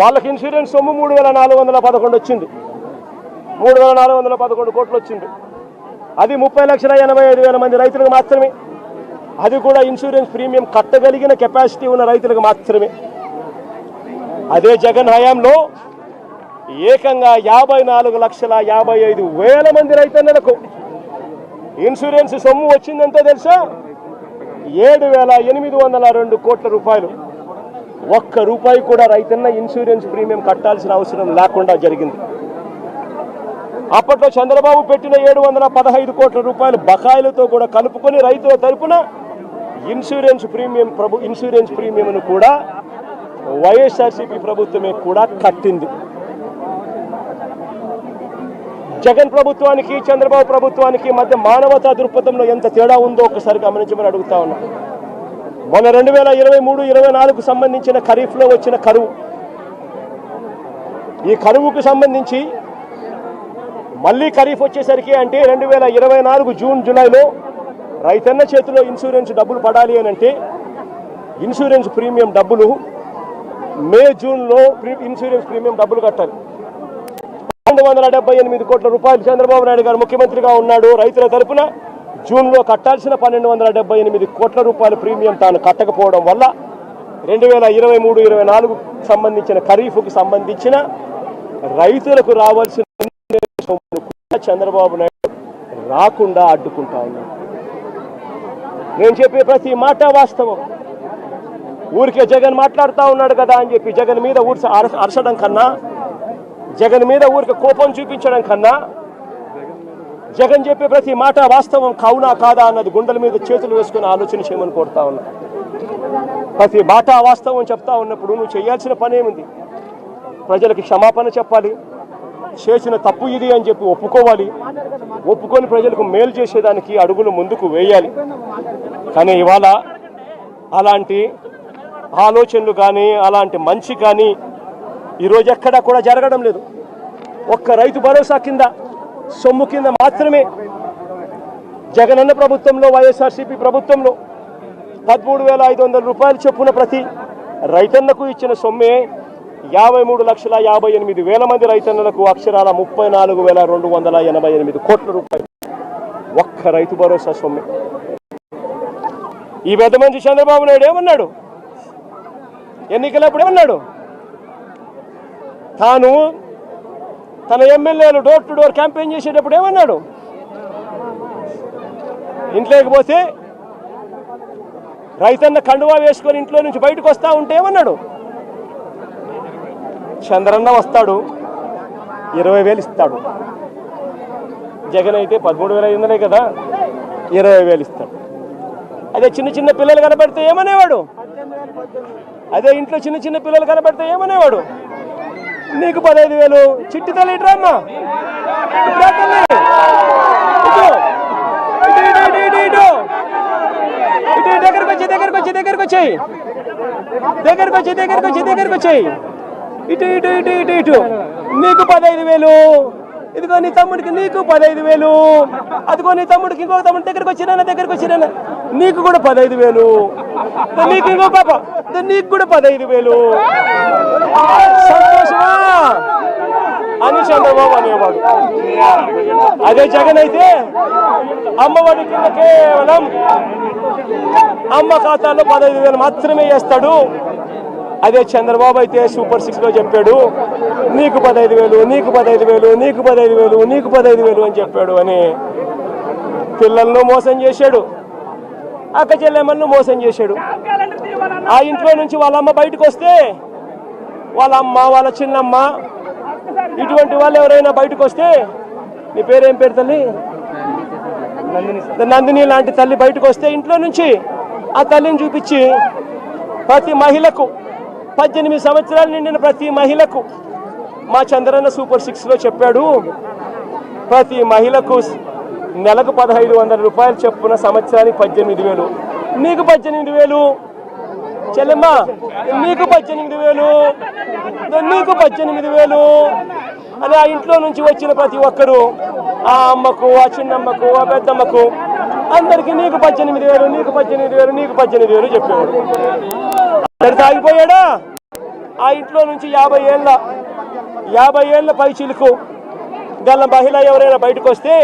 వాళ్ళకి ఇన్సూరెన్స్ సొమ్ము మూడు వేల నాలుగు వందల పదకొండు వచ్చింది. మూడు వేల నాలుగు వందల పదకొండు కోట్లు వచ్చింది. అది ముప్పై లక్షల ఎనభై ఐదు వేల మంది రైతులకు మాత్రమే. అది కూడా ఇన్సూరెన్స్ ప్రీమియం కట్టగలిగిన కెపాసిటీ ఉన్న రైతులకు మాత్రమే. అదే జగన్ హయాంలో ఏకంగా యాభై నాలుగు లక్షల యాభై ఐదు వేల మంది రైతన్నలకు ఇన్సూరెన్స్ సొమ్ము వచ్చిందంటే తెలుసా? ఏడు వేల ఎనిమిది వందల రెండు కోట్ల రూపాయలు. ఒక్క రూపాయి కూడా రైతన్న ఇన్సూరెన్స్ ప్రీమియం కట్టాల్సిన అవసరం లేకుండా జరిగింది. అప్పట్లో చంద్రబాబు పెట్టిన ఏడు వందల పదహైదు కోట్ల రూపాయలు బకాయిలతో కూడా కలుపుకొని రైతుల తరపున ఇన్సూరెన్స్ ప్రీమియం ప్రభు ఇన్సూరెన్స్ ప్రీమియంను కూడా వైఎస్ఆర్సీపీ ప్రభుత్వమే కూడా కట్టింది. జగన్ ప్రభుత్వానికి చంద్రబాబు ప్రభుత్వానికి మధ్య మానవతా దృక్పథంలో ఎంత తేడా ఉందో ఒకసారి గమనించమని అడుగుతా ఉన్నాను మొన్న రెండు వేల ఇరవై మూడు ఇరవై నాలుగు సంబంధించిన ఖరీఫ్లో వచ్చిన కరువు. ఈ కరువుకు సంబంధించి మళ్ళీ ఖరీఫ్ వచ్చేసరికి అంటే రెండు వేల ఇరవై నాలుగు జూన్ జూలైలో రైతన్న చేతిలో ఇన్సూరెన్స్ డబ్బులు పడాలి అని అంటే ఇన్సూరెన్స్ ప్రీమియం డబ్బులు మే జూన్లో ప్రీ- ఇన్సూరెన్స్ ప్రీమియం డబ్బులు కట్టాలి. పంతొమ్మిది వందల డెబ్బై ఎనిమిది కోట్ల రూపాయలు చంద్రబాబు నాయుడు గారు ముఖ్యమంత్రిగా ఉన్నాడు. రైతుల తరపున జూన్లో కట్టాల్సిన పన్నెండు వందల డెబ్బై ఎనిమిది కోట్ల రూపాయల ప్రీమియం తాను కట్టకపోవడం వల్ల రెండు వేల ఇరవై మూడు ఇరవై నాలుగు సంబంధించిన ఖరీఫ్కు సంబంధించిన రైతులకు రావాల్సిన కూడా చంద్రబాబు నాయుడు రాకుండా అడ్డుకుంటా ఉన్నాడు. నేను చెప్పే ప్రతి మాట వాస్తవం. ఊరికే జగన్ మాట్లాడుతూ ఉన్నాడు కదా అని చెప్పి జగన్ మీద ఊరి అర- కన్నా జగన్ మీద ఊరికి కోపం చూపించడం కన్నా జగన్ చెప్పే ప్రతి మాట వాస్తవం కావునా కాదా అన్నది గుండెల మీద చేతులు వేసుకుని ఆలోచన చేయమని కోరుతా ఉన్నా. ప్రతి మాట వాస్తవం చెప్తా ఉన్నప్పుడు నువ్వు చేయాల్సిన పని ఏముంది? ప్రజలకి క్షమాపణ చెప్పాలి. చేసిన తప్పు ఇది అని చెప్పి ఒప్పుకోవాలి. ఒప్పుకొని ప్రజలకు మేలు చేసేదానికి అడుగులు ముందుకు వేయాలి. కానీ ఇవాళ అలాంటి ఆలోచనలు కానీ అలాంటి మంచి కానీ ఈరోజు ఎక్కడా కూడా జరగడం లేదు. ఒక్క రైతు భరోసా కింద సొమ్ము కింద మాత్రమే జగనన్న ప్రభుత్వంలో వైఎస్ఆర్సీపీ ప్రభుత్వంలో పదమూడు వేల ఐదు వందల రూపాయలు చొప్పున ప్రతి రైతన్నకు ఇచ్చిన సొమ్మే యాభై మూడు లక్షల యాభై ఎనిమిది వేల మంది రైతన్నలకు అక్షరాల ముప్పై నాలుగు వేల రెండు వందల ఎనభై ఎనిమిది కోట్ల రూపాయలు. ఒక్క రైతు భరోసా సొమ్మే. ఈ పెద్ద మంచి చంద్రబాబు నాయుడు ఏమన్నాడు? ఎన్నికలప్పుడు ఏమన్నాడు? తాను తన ఎమ్మెల్యేలు డోర్ టు డోర్ క్యాంపెయిన్ చేసేటప్పుడు ఏమన్నాడు? ఇంట్లోకి పోతే రైతన్న కండువా వేసుకొని ఇంట్లో నుంచి బయటకు వస్తా ఉంటే ఏమన్నాడు? చంద్రన్న వస్తాడు ఇరవై వేలు ఇస్తాడు. జగన్ అయితే పదమూడు వేల ఐదు వందలే కదా ఇరవై వేలు ఇస్తాడు. అదే చిన్న చిన్న పిల్లలు కనబడితే ఏమనేవాడు? అదే ఇంట్లో చిన్న చిన్న పిల్లలు కనబడితే ఏమనేవాడు? నీకు పదహైదు వేలు. చిట్టి తల్లి ఇటు రామ్మా. ఇటు ఇటు. ఇటు, ఇటు, ఇటు, ఇటు, ఇటు. దగ్గరకు వచ్చి దగ్గరకు వచ్చి దగ్గరకు వచ్చాయి. దగ్గరకు వచ్చి దగ్గరకు వచ్చి దగ్గరకు వచ్చాయి. ఇటు ఇటు ఇటు ఇటు ఇటు. నీకు పదహైదు వేలు. ఇదిగో నీ తమ్ముడికి నీకు పదహైదు వేలు. అదిగో నీ తమ్ముడికి ఇంకో తమ్ముడి దగ్గరకు వచ్చినా దగ్గరకు వచ్చినా నీకు కూడా పదహైదు వేలు. నీకు ఇంకో పాప. నీకు కూడా పదహైదు వేలు. సంతోషమా? అని చంద్రబాబు అనేవాడు అదే జగన్ అయితే అమ్మఒడి కింద కేవలం అమ్మ ఖాతాలో పదహైదు వేలు మాత్రమే వేస్తాడు. అదే చంద్రబాబు అయితే సూపర్ సిక్స్లో చెప్పాడు నీకు పదహైదు వేలు నీకు పదహైదు వేలు నీకు పదహైదు వేలు నీకు పదహైదు వేలు అని చెప్పాడు అని పిల్లలను మోసం చేశాడు. అక్క చెల్లెమ్మలను మోసం చేశాడు. ఆ ఇంట్లో నుంచి వాళ్ళ అమ్మ బయటకు వస్తే వాళ్ళ అమ్మ వాళ్ళ చిన్నమ్మ ఇటువంటి వాళ్ళు ఎవరైనా బయటకు వస్తే నీ పేరేం పేరు తల్లి? నందిని లాంటి తల్లి బయటకు వస్తే ఇంట్లో నుంచి ఆ తల్లిని చూపించి ప్రతి మహిళకు పద్దెనిమిది సంవత్సరాలు నిండిన ప్రతి మహిళకు మా చంద్రన్న సూపర్ సిక్స్లో చెప్పాడు ప్రతి మహిళకు నెలకు పదహైదు వందల రూపాయలు చెప్పున సంవత్సరానికి పద్దెనిమిది వేలు. నీకు పద్దెనిమిది వేలు? చెల్లెమ్మ నీకు పద్దెనిమిది వేలు. నీకు పద్దెనిమిది వేలు. అని ఆ ఇంట్లో నుంచి వచ్చిన ప్రతి ఒక్కరూ ఆ అమ్మకు ఆ చిన్నమ్మకు ఆ పెద్దమ్మకు అందరికీ నీకు పద్దెనిమిది వేలు నీకు పద్దెనిమిది వేలు నీకు పద్దెనిమిది వేలు చెప్పేవాడు అందరు తాగిపోయాడా ఆ ఇంట్లో నుంచి యాభై ఏళ్ళ యాభై ఏళ్ళ పై చిలుకు గల మహిళ ఎవరైనా బయటకు వస్తే